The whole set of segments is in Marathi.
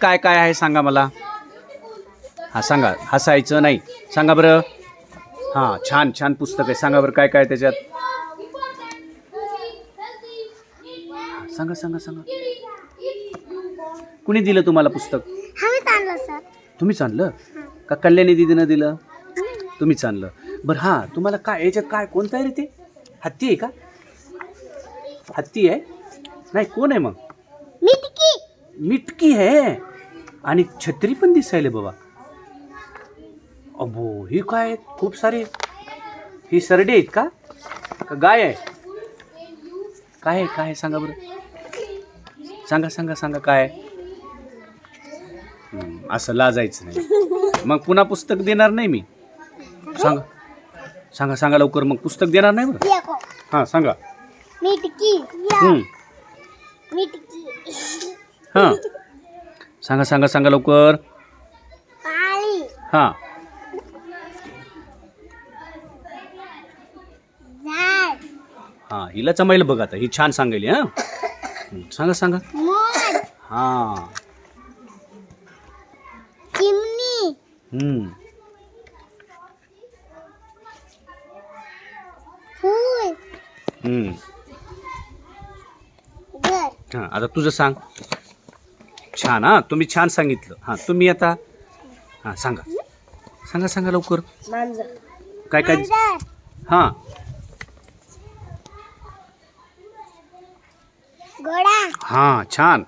काय काय आहे सांगा मला? हा सांगा. हसायचं नाही. सांगा बरं. हां छान छान पुस्तक आहे. सांगा बरं काय काय त्याच्यात? सांगा सांगा सांगा. कुणी दिलं तुम्हाला पुस्तक? तुम्हीच आणलं का कल्याणी दिदीनं दिलं? तुम्हीच आणलं बरं हां तुम्हाला काय याच्यात काय कोणतं आहे रे ते? हत्ती आहे का? हत्ती आहे? नाही कोण आहे मग? मिटकी आहे आणि छत्री पण दिसायले बाबा. अबो ही काय खूप सारी ही सरडे आहेत का? गाय आहे? काय काय आहे सांगा बरं. सांगा सांगा सांगा काय असं लाजायचं नाही. मग पुन्हा पुस्तक देणार नाही मी. सांगा. सांगा सांगा लवकर मग पुस्तक देणार नाही बरं? हां सांगा. मिटकी. मिटकी. हां. सांगा सांगा सांगा लवकर. हां. झाड. हां हिला चमायला बघ आता ही छान सांगेल हां. हं, सांगा सांगा. मोर. हां. चिमणी. हम्म. फूल. हम्म. घर. हां आता तुझं सांग. छान हां तुम्ही छान सांगितलं. हां तुम्ही आता हां सांगा. सांगा सांगा लवकर. मांजर. काय काय? हां. घोडा. हां छान.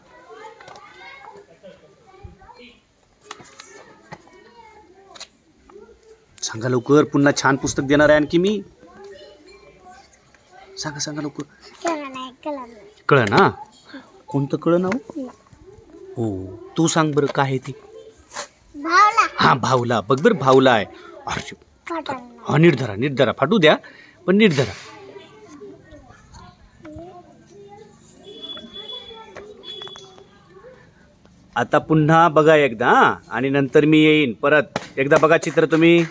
सांगा लवकर पुन्हा छान पुस्तक देणार आहे आणखी मी. सांगा सांगा लवकर. कळलं कळ ना? कोणतं कळ ना हो? हो. तू सांग बरं काय आहे ती? भावला. हा भावला. बघ बरं भावला आहे. अरे हा नीट धरा नीट धरा. फाटू द्या पण नीट धरा. आता पुन्हा बघा एकदा आणि नंतर मी येईन. परत एकदा बघा चित्र तुम्ही.